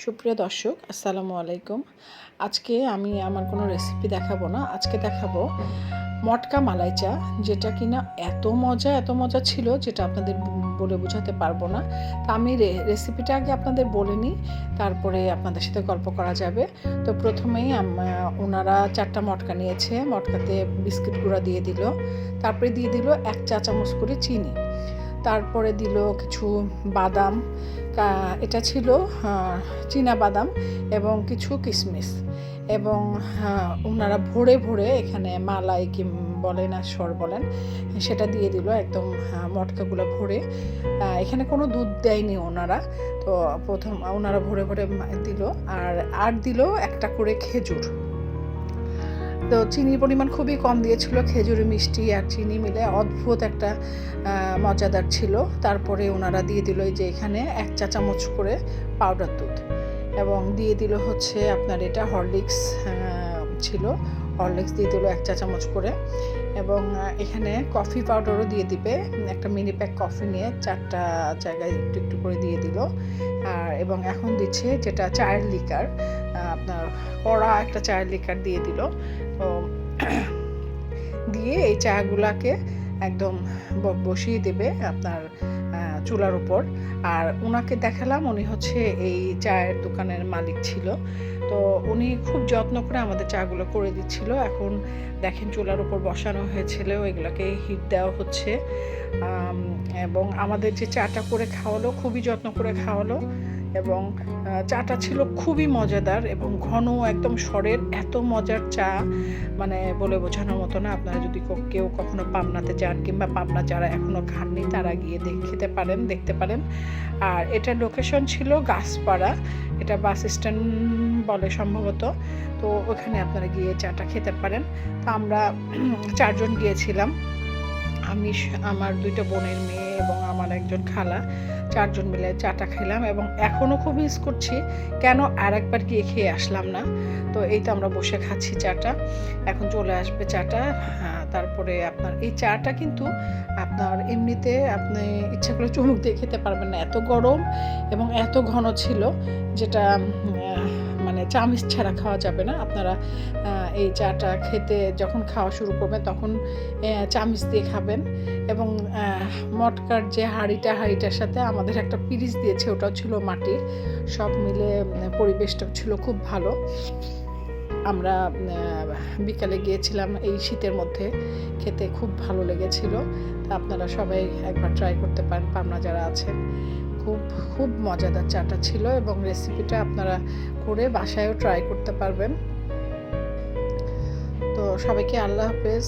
সুপ্রিয় দর্শক, আসসালামু আলাইকুম। আজকে আমি আমার কোনো রেসিপি দেখাবো না। আজকে দেখাবো মটকা মালাই চা, যেটা কিনা এত মজা এত মজা ছিল যেটা আপনাদের বলে বোঝাতে পারব না। তা আমি রেসিপিটা আগে আপনাদের বলে নিই, তারপরে আপনাদের সাথে গল্প করা যাবে। তো প্রথমেই ওনারা চারটা মটকা নিয়েছে। মটকাতে বিস্কিট গুঁড়া দিয়ে দিল। তারপরে দিয়ে দিল এক চা চামচ করে চিনি। তারপরে দিল কিছু বাদাম এটা ছিল চীনা বাদাম এবং কিছু কিশমিশ এবং ওনারা ভরে ভরে এখানে মালাই কি বলেন আর স্বর বলেন, সেটা দিয়ে দিল একদম মটকাগুলো ভরে। এখানে কোনো দুধ দেয়নি ওনারা, তো প্রথম ওনারা ভরে ভরে দিল আর আর দিল একটা করে খেজুর। তো চিনির পরিমাণ খুবই কম দিয়েছিল খেজুর মিষ্টি আর চিনি মিলে অদ্ভুত একটা মজাদার ছিল। তারপরে ওনারা দিয়ে দিল যে এখানে এক চা চামচ করে পাউডার দুধ এবং দিয়ে দিল হচ্ছে আপনার এটা হরলিক্স ছিল। হরলিক্স দিয়ে দিল এক চা চামচ করে। এবং এখানে কফি পাউডারও দিয়ে দিবে। একটা মিনি প্যাক কফি নিয়ে চারটা জায়গায় একটু একটু করে দিয়ে দিল। আর, এবং এখন দিচ্ছে যেটা চায়ের লিকার আপনার কড়া একটা চায়ের লিকার দিয়ে দিল। তো, দিয়ে এই চাগুলাকে একদম বসিয়ে দেবে আপনার চুলার উপর। আর ওনাকে দেখালাম, উনি হচ্ছে এই চায়ের দোকানের মালিক ছিল। তো উনি খুব যত্ন করে আমাদের চাগুলো করে দিচ্ছিল। এখন দেখেন চুলার উপর বসানো হয়েছিল, এগুলোকে হিট দেওয়া হচ্ছে। এবং আমাদের যে চাটা করে খাওয়ালো, খুবই যত্ন করে খাওয়ালো। এবং চাটা ছিল খুবই মজাদার এবং ঘন একদম স্বরের এত মজার চা মানে বলে বোঝানোর মতো না। আপনারা যদি কেউ কখনো পাবনাতে যান কিংবা পাবনা যারা এখনও খাননি, তারা গিয়ে দেখ, খেতে পারেন, দেখতে পারেন। আর এটার লোকেশন ছিল গাছপাড়া। এটা বাস স্ট্যান্ড বলে সম্ভবত। তো ওখানে আপনারা গিয়ে চাটা খেতে পারেন। তো আমরা চারজন গিয়েছিলাম। আমি আমার দুইটা বোনের মেয়ে এবং আমার একজন খালা চারজন মিলে চাটা খেলাম এবং এখনও খুব মিস করছি কেন আর একবার গিয়ে খেয়ে আসলাম না। তো এই তো আমরা বসে খাচ্ছি চাটা এখন চলে আসবে চাটা। হ্যাঁ, তারপরে আপনার এই চাটা কিন্তু আপনার এমনিতে আপনি ইচ্ছা করে চুমুক দিয়ে খেতে পারবেন না। এত গরম এবং এত ঘন ছিল যেটা মানে চামিচ ছাড়া খাওয়া যাবে না। আপনারা এই চাটা খেতে যখন খাওয়া শুরু করবেন তখন চামিচ দিয়ে খাবেন এবং মটকার যে হাঁড়িটা হাঁড়িটার সাথে আমাদের একটা পিরিচ দিয়েছে ওটাও ছিল মাটির। সব মিলে উম, পরিবেশটা ছিল খুব ভালো। আমরা বিকালে গিয়েছিলাম এই শীতের মধ্যে খেতে খুব ভালো লেগেছিল। তা আপনারা সবাই একবার ট্রাই করতে পারেন পাবনা যারা আছেন। খুব খুব মজাদার চাটা ছিল এবং রেসিপিটা আপনারা করে বাসায়ও ট্রাই করতে পারবেন। তো সবাইকে আল্লাহ হাফেজ।